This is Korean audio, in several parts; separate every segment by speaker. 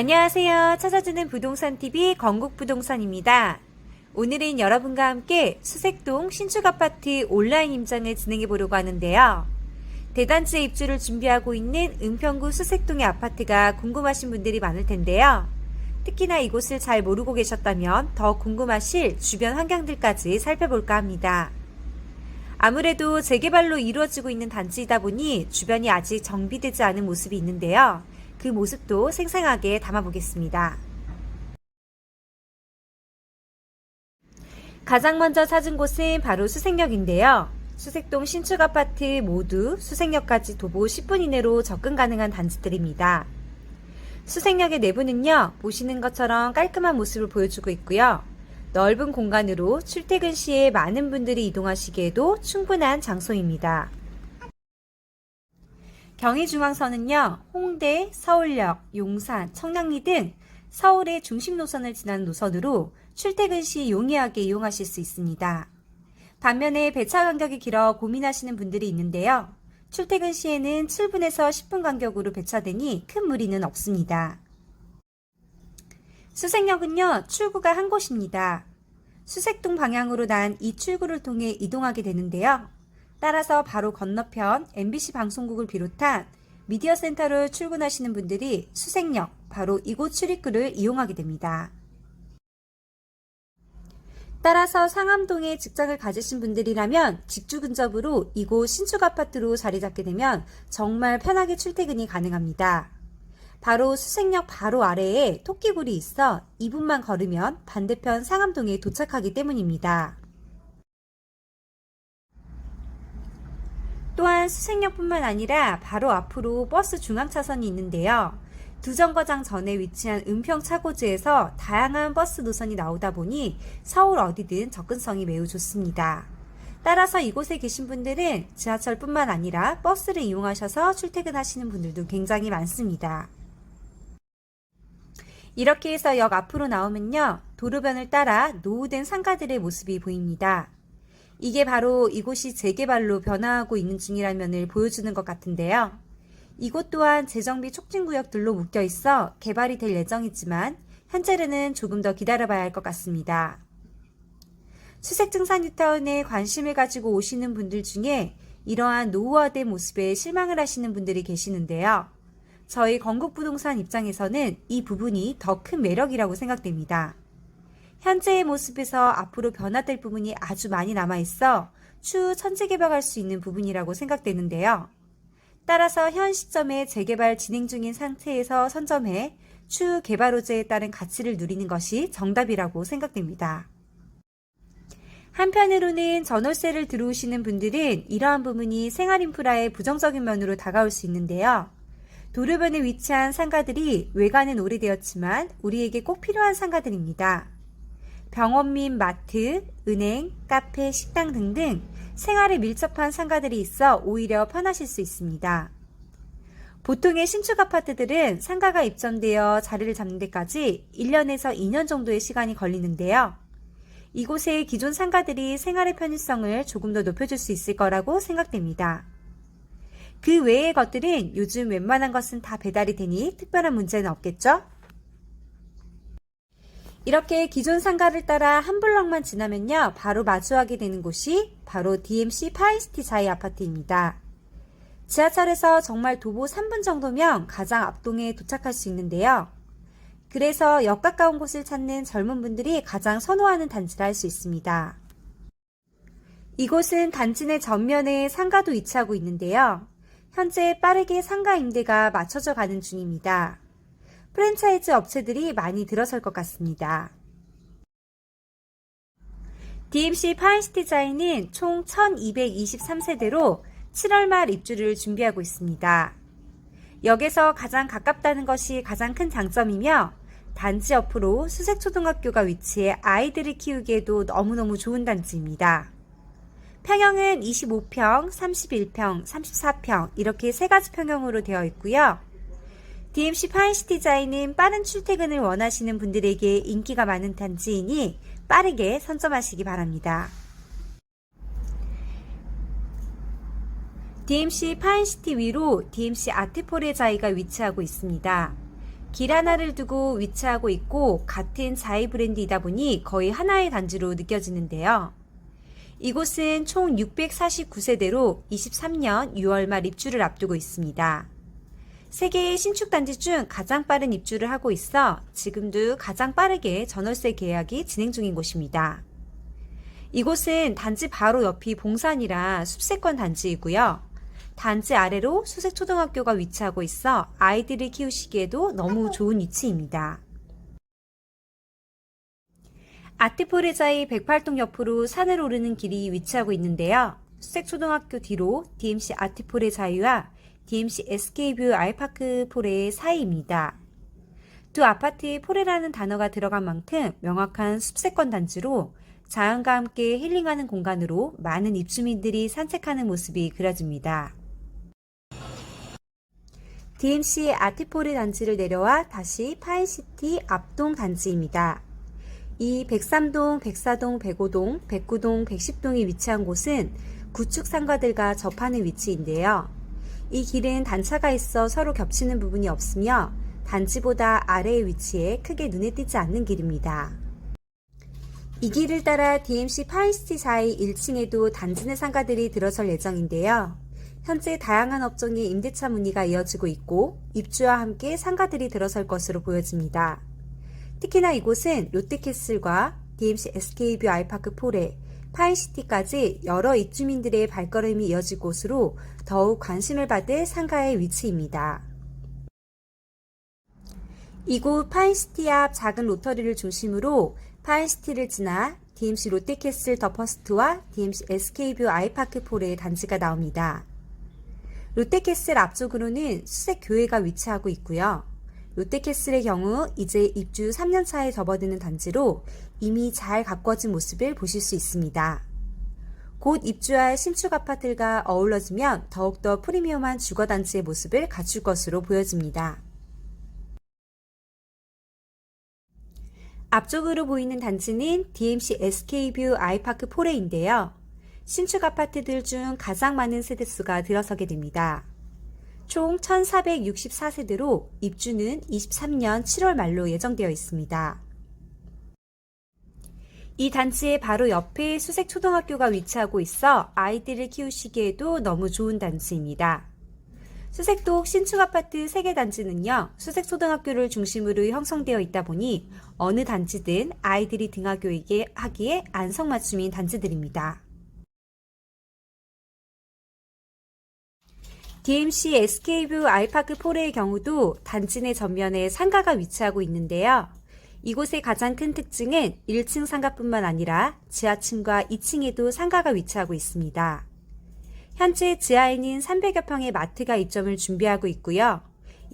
Speaker 1: 안녕하세요. 찾아주는 부동산TV 건국부동산입니다. 오늘은 여러분과 함께 수색동 신축 아파트 온라인 임장을 진행해 보려고 하는데요. 대단지에 입주를 준비하고 있는 은평구 수색동의 아파트가 궁금하신 분들이 많을 텐데요. 특히나 이곳을 잘 모르고 계셨다면 더 궁금하실 주변 환경들까지 살펴볼까 합니다. 아무래도 재개발로 이루어지고 있는 단지이다 보니 주변이 아직 정비되지 않은 모습이 있는데요. 그 모습도 생생하게 담아보겠습니다. 가장 먼저 찾은 곳은 바로 수색역인데요. 수색동 신축 아파트 모두 수색역까지 도보 10분 이내로 접근 가능한 단지들입니다. 수색역의 내부는요, 보시는 것처럼 깔끔한 모습을 보여주고 있고요. 넓은 공간으로 출퇴근 시에 많은 분들이 이동하시기에도 충분한 장소입니다. 경의중앙선은요, 홍대, 서울역, 용산, 청량리 등 서울의 중심 노선을 지나는 노선으로 출퇴근 시 용이하게 이용하실 수 있습니다. 반면에 배차 간격이 길어 고민하시는 분들이 있는데요. 출퇴근 시에는 7분에서 10분 간격으로 배차되니 큰 무리는 없습니다. 수색역은요, 출구가 한 곳입니다. 수색동 방향으로 난 이 출구를 통해 이동하게 되는데요. 따라서 바로 건너편 MBC 방송국을 비롯한 미디어 센터를 출근하시는 분들이 수색역, 바로 이곳 출입구를 이용하게 됩니다. 따라서 상암동에 직장을 가지신 분들이라면 직주 근접으로 이곳 신축 아파트로 자리 잡게 되면 정말 편하게 출퇴근이 가능합니다. 바로 수색역 바로 아래에 토끼굴이 있어 2분만 걸으면 반대편 상암동에 도착하기 때문입니다. 또한 수색역뿐만 아니라 바로 앞으로 버스 중앙차선이 있는데요. 두 정거장 전에 위치한 은평 차고지에서 다양한 버스 노선이 나오다 보니 서울 어디든 접근성이 매우 좋습니다. 따라서 이곳에 계신 분들은 지하철뿐만 아니라 버스를 이용하셔서 출퇴근하시는 분들도 굉장히 많습니다. 이렇게 해서 역 앞으로 나오면요. 도로변을 따라 노후된 상가들의 모습이 보입니다. 이게 바로 이곳이 재개발로 변화하고 있는 중이라는 면을 보여주는 것 같은데요. 이곳 또한 재정비 촉진구역들로 묶여 있어 개발이 될 예정이지만 현재는 조금 더 기다려봐야 할 것 같습니다. 수색증산 뉴타운에 관심을 가지고 오시는 분들 중에 이러한 노후화된 모습에 실망을 하시는 분들이 계시는데요. 저희 건국부동산 입장에서는 이 부분이 더 큰 매력이라고 생각됩니다. 현재의 모습에서 앞으로 변화될 부분이 아주 많이 남아있어 추후 천재개발할 수 있는 부분이라고 생각되는데요. 따라서 현 시점에 재개발 진행 중인 상태에서 선점해 추후 개발 호재에 따른 가치를 누리는 것이 정답이라고 생각됩니다. 한편으로는 전월세를 들어오시는 분들은 이러한 부분이 생활 인프라의 부정적인 면으로 다가올 수 있는데요. 도로변에 위치한 상가들이 외관은 오래되었지만 우리에게 꼭 필요한 상가들입니다. 병원 및 마트, 은행, 카페, 식당 등등 생활에 밀접한 상가들이 있어 오히려 편하실 수 있습니다. 보통의 신축 아파트들은 상가가 입점되어 자리를 잡는 데까지 1년에서 2년 정도의 시간이 걸리는데요. 이곳의 기존 상가들이 생활의 편의성을 조금 더 높여줄 수 있을 거라고 생각됩니다. 그 외의 것들은 요즘 웬만한 것은 다 배달이 되니 특별한 문제는 없겠죠? 이렇게 기존 상가를 따라 한 블럭만 지나면요. 바로 마주하게 되는 곳이 바로 DMC 파이스티 자이 아파트입니다. 지하철에서 정말 도보 3분 정도면 가장 앞동에 도착할 수 있는데요. 그래서 역 가까운 곳을 찾는 젊은 분들이 가장 선호하는 단지라 할 수 있습니다. 이곳은 단지 내 전면에 상가도 위치하고 있는데요. 현재 빠르게 상가 임대가 맞춰져 가는 중입니다. 프랜차이즈 업체들이 많이 들어설 것 같습니다. DMC 파인스티자인은 총 1223세대로 7월 말 입주를 준비하고 있습니다. 역에서 가장 가깝다는 것이 가장 큰 장점이며 단지 옆으로 수색초등학교가 위치해 아이들을 키우기에도 너무너무 좋은 단지입니다. 평형은 25평, 31평, 34평 이렇게 세 가지 평형으로 되어 있고요. DMC 파인시티자인은 빠른 출퇴근을 원하시는 분들에게 인기가 많은 단지이니 빠르게 선점하시기 바랍니다. DMC 파인시티 위로 DMC 아트포레자이가 위치하고 있습니다. 길 하나를 두고 위치하고 있고 같은 자이 브랜드이다 보니 거의 하나의 단지로 느껴지는데요. 이곳은 총 649세대로 23년 6월 말 입주를 앞두고 있습니다. 세계의 신축 단지 중 가장 빠른 입주를 하고 있어 지금도 가장 빠르게 전월세 계약이 진행 중인 곳입니다. 이곳은 단지 바로 옆이 봉산이라 숲세권 단지이고요. 단지 아래로 수색초등학교가 위치하고 있어 아이들을 키우시기에도 너무 좋은 위치입니다. 아티포레자의 108동 옆으로 산을 오르는 길이 위치하고 있는데요. 수색초등학교 뒤로 DMC 아티포레 자유와 DMC SK뷰 알파크 포레의 사이입니다. 두 아파트에 포레라는 단어가 들어간 만큼 명확한 숲세권 단지로 자연과 함께 힐링하는 공간으로 많은 입주민들이 산책하는 모습이 그려집니다. DMC 아티포레 단지를 내려와 다시 파인시티 앞동 단지입니다. 이 103동, 104동, 105동, 109동, 110동이 위치한 곳은 구축 상가들과 접하는 위치인데요. 이 길은 단차가 있어 서로 겹치는 부분이 없으며 단지보다 아래에 위치해 크게 눈에 띄지 않는 길입니다. 이 길을 따라 DMC 파인시티 사이 1층에도 단지 내 상가들이 들어설 예정인데요. 현재 다양한 업종의 임대차 문의가 이어지고 있고 입주와 함께 상가들이 들어설 것으로 보여집니다. 특히나 이곳은 롯데캐슬과 DMC SK뷰 아이파크 포레, 파인시티까지 여러 입주민들의 발걸음이 이어질 곳으로 더욱 관심을 받을 상가의 위치입니다. 이곳 파인시티 앞 작은 로터리를 중심으로 파인시티를 지나 DMC 롯데캐슬 더 퍼스트와 DMC SK뷰 아이파크 포레의 단지가 나옵니다. 롯데캐슬 앞쪽으로는 수색교회가 위치하고 있고요. 롯데캐슬의 경우 이제 입주 3년 차에 접어드는 단지로 이미 잘 가꿔진 모습을 보실 수 있습니다. 곧 입주할 신축 아파트가 어우러지면 더욱더 프리미엄한 주거단지의 모습을 갖출 것으로 보여집니다. 앞쪽으로 보이는 단지는 DMC SK뷰 아이파크 포레인데요. 신축 아파트들 중 가장 많은 세대수가 들어서게 됩니다. 총 1464세대로 입주는 23년 7월 말로 예정되어 있습니다. 이 단지의 바로 옆에 수색초등학교가 위치하고 있어 아이들을 키우시기에도 너무 좋은 단지입니다. 수색동 신축 아파트 3개 단지는요, 수색초등학교를 중심으로 형성되어 있다 보니 어느 단지든 아이들이 등하교이게 하기에 안성맞춤인 단지들입니다. DMC SK뷰 아이파크 포레의 경우도 단지 내 전면에 상가가 위치하고 있는데요. 이곳의 가장 큰 특징은 1층 상가뿐만 아니라 지하층과 2층에도 상가가 위치하고 있습니다. 현재 지하에는 300여 평의 마트가 입점을 준비하고 있고요.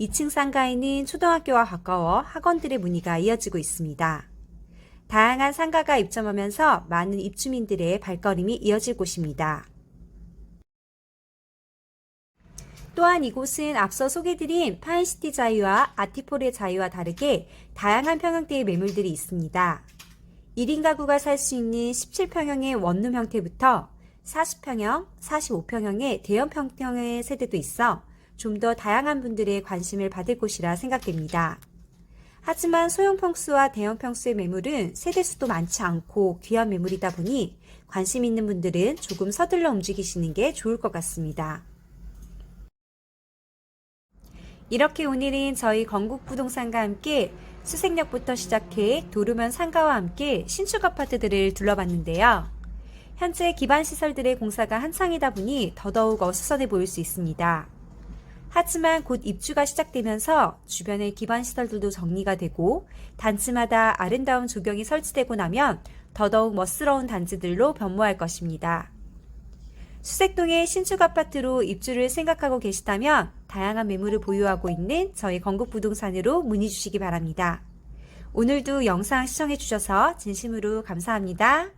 Speaker 1: 2층 상가에는 초등학교와 가까워 학원들의 문의가 이어지고 있습니다. 다양한 상가가 입점하면서 많은 입주민들의 발걸음이 이어질 곳입니다. 또한 이곳은 앞서 소개드린 파인시티 자유와 아티폴의 자유와 다르게 다양한 평형대의 매물들이 있습니다. 1인 가구가 살 수 있는 17평형의 원룸 형태부터 40평형, 45평형의 대형 평형의 세대도 있어 좀 더 다양한 분들의 관심을 받을 곳이라 생각됩니다. 하지만 소형 평수와 대형 평수의 매물은 세대 수도 많지 않고 귀한 매물이다 보니 관심 있는 분들은 조금 서둘러 움직이시는 게 좋을 것 같습니다. 이렇게 오늘은 저희 건국부동산과 함께 수색역부터 시작해 도르면 상가와 함께 신축 아파트들을 둘러봤는데요. 현재 기반 시설들의 공사가 한창이다 보니 더더욱 어수선해 보일 수 있습니다. 하지만 곧 입주가 시작되면서 주변의 기반 시설들도 정리가 되고 단지마다 아름다운 조경이 설치되고 나면 더더욱 멋스러운 단지들로 변모할 것입니다. 수색동의 신축 아파트로 입주를 생각하고 계시다면 다양한 매물을 보유하고 있는 저희 건국부동산으로 문의 주시기 바랍니다. 오늘도 영상 시청해 주셔서 진심으로 감사합니다.